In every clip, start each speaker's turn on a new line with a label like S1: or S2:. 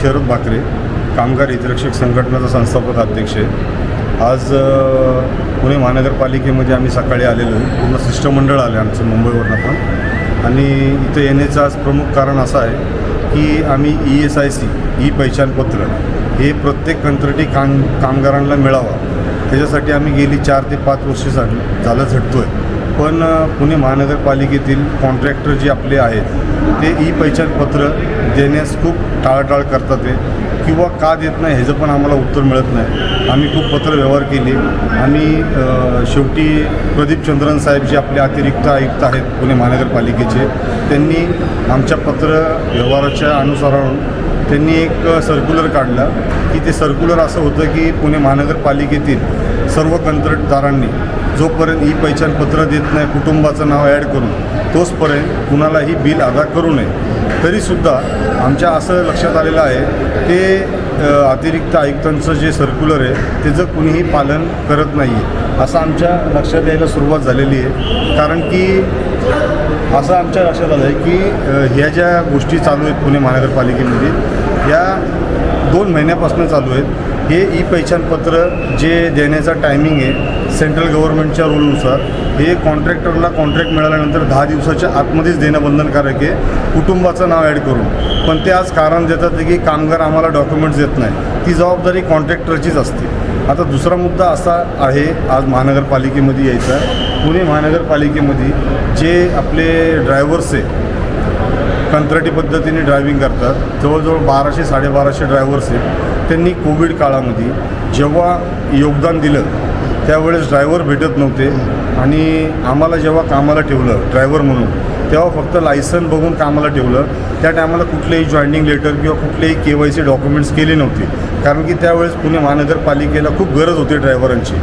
S1: शरद भाकरे कामगार हितरक्षक संघटनेचा संस्थापक अध्यक्ष आहे आज पुणे महानगरपालिकेमध्ये आम्ही सकाळी आलेलो आहे. पूर्ण शिष्टमंडळ आले आमचं मुंबईवरनं पण आणि इथं येण्याचं आज प्रमुख कारण असं आहे की आम्ही E S I C E पहचानपत्र हे प्रत्येक कंत्राटी काम कामगारांना मिळावा. त्याच्यासाठी आम्ही गेली चार ते पाच वर्षे झाली झालं झटतो आहे पण पुणे महानगरपालिकेतील कॉन्ट्रॅक्टर जे आपले आहेत ते ई पत्र देण्यास खूप टाळाटाळ करतात ते किंवा का देत नाही ह्याचं पण आम्हाला उत्तर मिळत नाही. आम्ही खूप पत्र व्यवहार केले. आम्ही शेवटी प्रदीप चंद्रन साहेब जे आपले अतिरिक्त आयुक्त आहेत पुणे महानगरपालिकेचे त्यांनी आमच्या पत्र व्यवहाराच्या अनुसारानं त्यांनी एक सर्क्युलर काढला. की ते सर्क्युलर असं होतं की पुणे महानगरपालिकेतील सर्व कंत्राटदारांनी जोपर्यंत ई पहिचानपत्र देत नाही कुटुंबाचं नाव ॲड करून तोचपर्यंत कुणालाही बिल अदा करू नये. तरीसुद्धा आमच्या असं लक्षात आलेलं आहे ते अतिरिक्त आयुक्तांचं जे सर्क्युलर आहे त्याचं कुणीही पालन करत नाही आहे असं आमच्या लक्षात यायला सुरुवात झालेली आहे. कारण की असं आमच्या लक्षात आलं आहे की ह्या ज्या गोष्टी चालू आहेत पुणे महानगरपालिकेमध्ये या दोन महिन्यापासून चालू आहेत. हे ई पहिचानपत्र जे देण्याचा टायमिंग आहे सेंट्रल गव्हर्नमेंटच्या रूलनुसार हे कॉन्ट्रॅक्टरला कॉन्ट्रॅक्ट मिळाल्यानंतर दहा दिवसाच्या आतमध्येच देणं बंधनकारक आहे. कुटुंबाचं नाव ॲड करून. पण ते आज कारण देतात की कामगार आम्हाला डॉक्युमेंट्स देत नाही. ती जबाबदारी कॉन्ट्रॅक्टरचीच असते. आता दुसरा मुद्दा असा आहे आज महानगरपालिकेमध्ये यायचा पुणे महानगरपालिकेमध्ये जे आपले ड्रायव्हर्स आहे कंत्राटी पद्धतीने ड्रायव्हिंग करतात जवळजवळ बाराशे साडेबाराशे ड्रायव्हर्स आहेत. त्यांनी कोविड काळामध्ये जेव्हा योगदान दिलं त्यावेळेस ड्रायव्हर भेटत नव्हते आणि आम्हाला जेव्हा कामाला ठेवलं ड्रायव्हर म्हणून तेव्हा फक्त लायसन बघून कामाला ठेवलं. त्या टायमाला कुठलेही जॉईनिंग लेटर किंवा कुठलेही के वाय सी डॉक्युमेंट्स केले नव्हते. कारण की त्यावेळेस पुणे महानगरपालिकेला खूप गरज होती ड्रायव्हरांची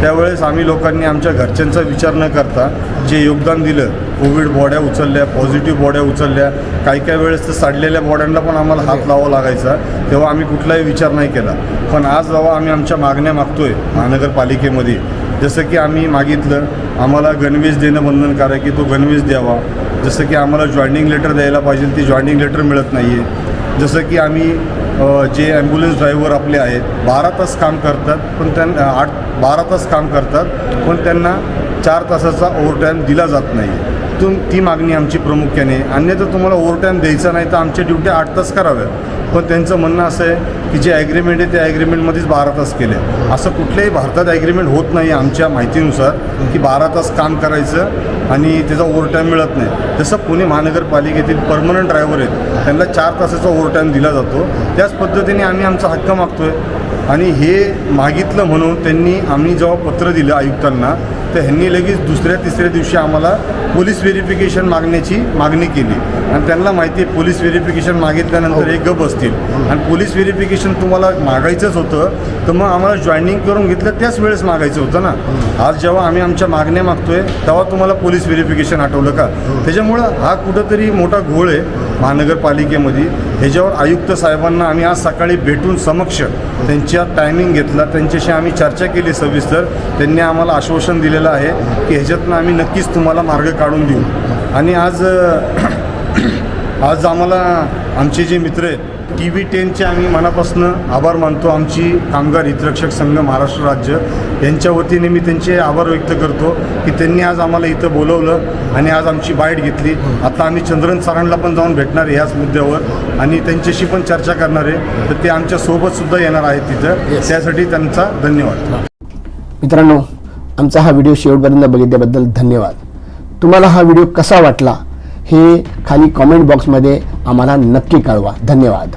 S1: त्यावेळेस आम्ही लोकांनी आमच्या घरच्यांचा विचार न करता जे योगदान दिलं कोविड बॉड्या उचलल्या पॉझिटिव्ह बॉड्या उचलल्या काही काही वेळेस तर साडलेल्या बॉड्यांना पण आम्हाला हात लावावा लागायचा. तेव्हा आम्ही कुठलाही विचार नाही केला. पण आज जेव्हा आम्ही आमच्या मागण्या मागतोय महानगरपालिकेमध्ये. जसं की आम्ही मागितलं आम्हाला गणवेश देणं बंधनकारक आहे की तो गणवेश द्यावा. जसं की आम्हाला जॉईनिंग लेटर द्यायला पाहिजे ती जॉईनिंग लेटर मिळत नाही आहे जसं की आम्ही जे ॲम्ब्युलन्स ड्रायव्हर आपले आहेत बारा तास काम करतात पण त्यांना आठ बारा तास काम करतात पण त्यांना चार तासाचा ओव्हरटाईम दिला जात नाही तुम ती मागणी आमची प्रामुख्याने. अन्यथा तुम्हाला ओव्हरटाईम द्यायचा नाही तर आमच्या ड्युट्या आठ तास कराव्यात. पण त्यांचं म्हणणं असं आहे की जे ॲग्रीमेंट आहे त्या ॲग्रीमेंटमध्येच बारा तास केले. असं कुठल्याही भारतात ॲग्रीमेंट होत नाही आमच्या माहितीनुसार की बारा तास काम करायचं आणि त्याचा ओव्हरटाईम मिळत नाही. जसं पुणे महानगरपालिकेतील परमनंट ड्रायव्हर आहेत त्यांना चार तासाचा ओव्हरटाईम दिला जातो. त्याच पद्धतीने आम्ही आमचा हक्क आहे आणि हे मागितलं म्हणून त्यांनी आम्ही जेव्हा पत्र दिलं आयुक्तांना तर ह्यांनी लगेच दुसऱ्या तिसऱ्या दिवशी आम्हाला पोलीस व्हेरिफिकेशन मागण्याची मागणी केली. आणि त्यांना माहिती आहे पोलीस व्हेरिफिकेशन मागितल्यानंतर हे. गप असतील. आणि पोलीस व्हेरिफिकेशन तुम्हाला मागायचंच होतं तर मग आम्हाला जॉईनिंग करून घेतलं त्याच वेळेस मागायचं होतं ना. आज जेव्हा आम्ही आमच्या मागण्या मागतोय तेव्हा तुम्हाला पोलीस व्हेरिफिकेशन आठवलं का? त्याच्यामुळं हा कुठंतरी मोठा घोळ आहे. महानगरपालिकेमध्ये. ह्याच्यावर आयुक्त साहेबांना आम्ही आज सकाळी भेटून समक्ष त्यांच्या टायमिंग घेतला. त्यांच्याशी आम्ही चर्चा केली सविस्तर. त्यांनी आम्हाला आश्वासन दिलेलं आहे की ह्याच्यातनं आम्ही नक्कीच तुम्हाला मार्ग काढून देऊ. आणि आज आज आम्हाला आमचे जे मित्र आहेत टी व्ही टेनचे आम्ही मनापासून आभार मानतो. आमची कामगार हितरक्षक संघ महाराष्ट्र राज्य यांच्या वतीने मी त्यांचे आभार व्यक्त करतो की त्यांनी आज आम्हाला इथं बोलवलं आणि आज आमची बाईट घेतली. आता आम्ही चंद्रन सरांना पण जाऊन भेटणार आहे ह्याच मुद्द्यावर आणि त्यांच्याशी पण चर्चा करणार आहे. तर ते आमच्या सोबतसुद्धा येणार आहेत तिथं. त्यासाठी त्यांचा धन्यवाद.
S2: मित्रांनो आमचा हा व्हिडिओ शेवटपर्यंत बघितल्याबद्दल धन्यवाद. तुम्हाला हा व्हिडिओ कसा वाटला हे खाली कॉमेंट बॉक्समध्ये आम्हाला नक्की कळवा. धन्यवाद.